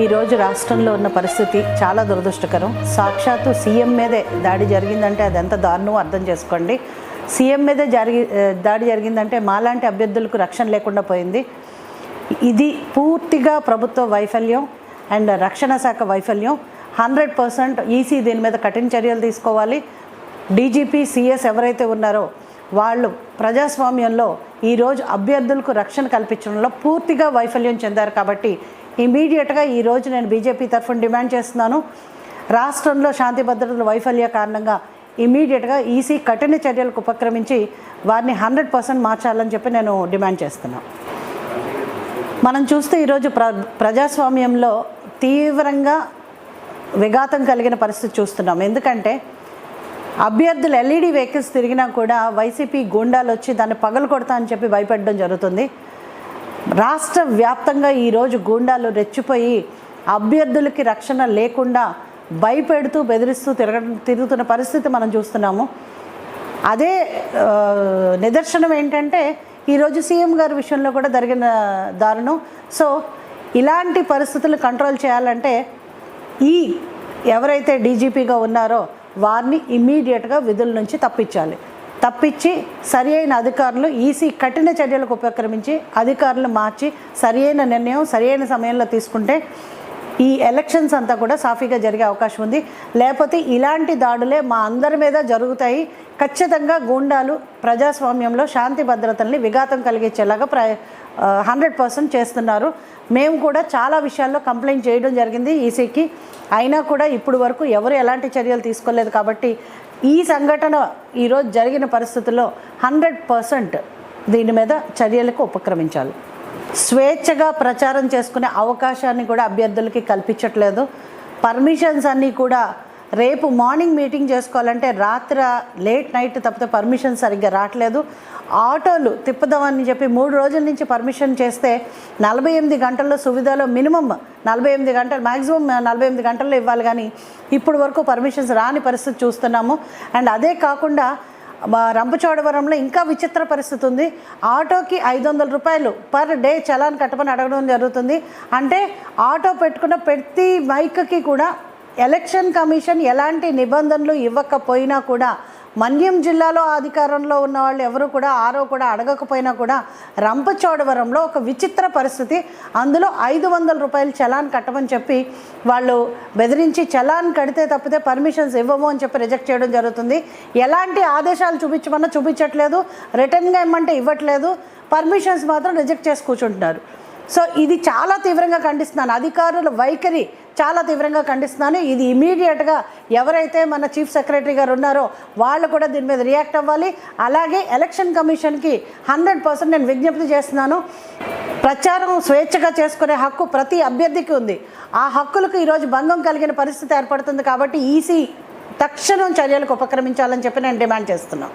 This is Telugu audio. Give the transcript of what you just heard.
ఈరోజు రాష్ట్రంలో ఉన్న పరిస్థితి చాలా దురదృష్టకరం. సాక్షాత్తు సీఎం మీదే దాడి జరిగిందంటే అది ఎంత దారుణం అర్థం చేసుకోండి. సీఎం మీదే జరిగి దాడి జరిగిందంటే మాలాంటి అభ్యర్థులకు రక్షణ లేకుండా పోయింది. ఇది పూర్తిగా ప్రభుత్వ వైఫల్యం అండ్ రక్షణ శాఖ వైఫల్యం. హండ్రెడ్ పర్సెంట్ ఈసీ దీని మీద కఠిన చర్యలు తీసుకోవాలి. డీజీపీ సిఎస్ ఎవరైతే ఉన్నారో వాళ్ళు ప్రజాస్వామ్యంలో ఈరోజు అభ్యర్థులకు రక్షణ కల్పించడంలో పూర్తిగా వైఫల్యం చెందారు కాబట్టి ఇమీడియట్గా ఈరోజు నేను బీజేపీ తరఫున డిమాండ్ చేస్తున్నాను. రాష్ట్రంలో శాంతి భద్రతల వైఫల్య కారణంగా ఇమీడియట్గా ఈసీ కఠిన చర్యలకు ఉపక్రమించి వారిని హండ్రెడ్ పర్సెంట్ మార్చాలని చెప్పి నేను డిమాండ్ చేస్తున్నాను మనం చూస్తే ఈరోజు ప్ర ప్రజాస్వామ్యంలో తీవ్రంగా విఘాతం కలిగిన పరిస్థితి చూస్తున్నాం. ఎందుకంటే అభ్యర్థులు ఎల్ఈడి వెహికల్స్ తిరిగినా కూడా వైసీపీ గూండాలు వచ్చి దాన్ని పగలు కొడతా అని చెప్పి భయపెట్టడం జరుగుతుంది. రాష్ట్ర వ్యాప్తంగా ఈరోజు గూండాలు రెచ్చిపోయి అభ్యర్థులకి రక్షణ లేకుండా భయపెడుతూ బెదిరిస్తూ తిరగ తిరుగుతున్న పరిస్థితి మనం చూస్తున్నాము. అదే నిదర్శనం ఏంటంటే ఈరోజు సీఎం గారి విషయంలో కూడా జరిగిన దారుణం. సో ఇలాంటి పరిస్థితులు కంట్రోల్ చేయాలంటే ఈ ఎవరైతే డీజీపీగా ఉన్నారో వారిని ఇమ్మీడియట్గా విధుల నుంచి తప్పించాలి. తప్పించి సరి అయిన అధికారులు ఈసీ కఠిన చర్యలకు ఉపక్రమించి అధికారులు మార్చి సరి అయిన నిర్ణయం సరి అయిన సమయంలో తీసుకుంటే ఈ ఎలక్షన్స్ అంతా కూడా సాఫీగా జరిగే అవకాశం ఉంది. లేకపోతే ఇలాంటి దాడులే మా అందరి మీద జరుగుతాయి. ఖచ్చితంగా గూండాలు ప్రజాస్వామ్యంలో శాంతి భద్రతల్ని విఘాతం కలిగించేలాగా ప్ర హండ్రెడ్ పర్సెంట్ చేస్తున్నారు. మేము కూడా చాలా విషయాల్లో కంప్లైంట్ చేయడం జరిగింది ఈసీకి. అయినా కూడా ఇప్పుడు వరకు ఎవరు ఎలాంటి చర్యలు తీసుకోలేదు కాబట్టి ఈ సంఘటన ఈరోజు జరిగిన పరిస్థితుల్లో హండ్రెడ్ పర్సెంట్ దీని మీద చర్యలకు ఉపక్రమించాలి. స్వేచ్ఛగా ప్రచారం చేసుకునే అవకాశాన్ని కూడా అభ్యర్థులకి కల్పించట్లేదు. పర్మిషన్స్ అన్నీ కూడా రేపు మార్నింగ్ మీటింగ్ చేసుకోవాలంటే రాత్ర లేట్ నైట్ తప్పితే పర్మిషన్ సరిగ్గా రావట్లేదు. ఆటోలు తిప్పుదామని చెప్పి మూడు రోజుల నుంచి పర్మిషన్ చేస్తే నలభై ఎనిమిది గంటల్లో సువిధలో మినిమం నలభై ఎనిమిది గంటలు మ్యాక్సిమం నలభై ఎనిమిది గంటల్లో ఇవ్వాలి కానీ ఇప్పుడు వరకు పర్మిషన్స్ రాని పరిస్థితి చూస్తున్నాము. అండ్ అదే కాకుండా మా రంపచోడవరంలో ఇంకా విచిత్ర పరిస్థితి ఉంది. ఆటోకి ఐదు వందల రూపాయలు పర్ డే చలాన్ కట్టమని అడగడం జరుగుతుంది. అంటే ఆటో పెట్టుకున్న ప్రతి బైక్కి కూడా ఎలక్షన్ కమిషన్ ఎలాంటి నిబంధనలు ఇవ్వకపోయినా కూడా మన్యం జిల్లాలో అధికారంలో ఉన్న వాళ్ళు ఎవరు కూడా ఆరో కూడా అడగకపోయినా కూడా రంపచోడవరంలో ఒక విచిత్ర పరిస్థితి. అందులో ఐదు వందల రూపాయలు చలాన్ కట్టమని చెప్పి వాళ్ళు బెదిరించి చలాన్ కడితే తప్పితే పర్మిషన్స్ ఇవ్వము అని చెప్పి రిజెక్ట్ చేయడం జరుగుతుంది. ఎలాంటి ఆదేశాలు చూపించమన్నా చూపించట్లేదు. రిటర్న్గా ఇమ్మంటే ఇవ్వట్లేదు. పర్మిషన్స్ మాత్రం రిజెక్ట్ చేసి కూర్చుంటున్నారు. సో ఇది చాలా తీవ్రంగా ఖండిస్తున్నాను. అధికారుల వైఖరి చాలా తీవ్రంగా ఖండిస్తున్నాను. ఇది ఇమీడియట్గా ఎవరైతే మన చీఫ్ సెక్రటరీ గారు ఉన్నారో వాళ్ళు కూడా దీని మీద రియాక్ట్ అవ్వాలి. అలాగే ఎలక్షన్ కమిషన్కి హండ్రెడ్ పర్సెంట్ నేను విజ్ఞప్తి చేస్తున్నాను. ప్రచారం స్వేచ్ఛగా చేసుకునే హక్కు ప్రతి అభ్యర్థికి ఉంది. ఆ హక్కులకు ఈరోజు భంగం కలిగిన పరిస్థితి ఏర్పడుతుంది కాబట్టి ఈసీ తక్షణం చర్యలకు ఉపక్రమించాలని చెప్పి నేను డిమాండ్ చేస్తున్నాను.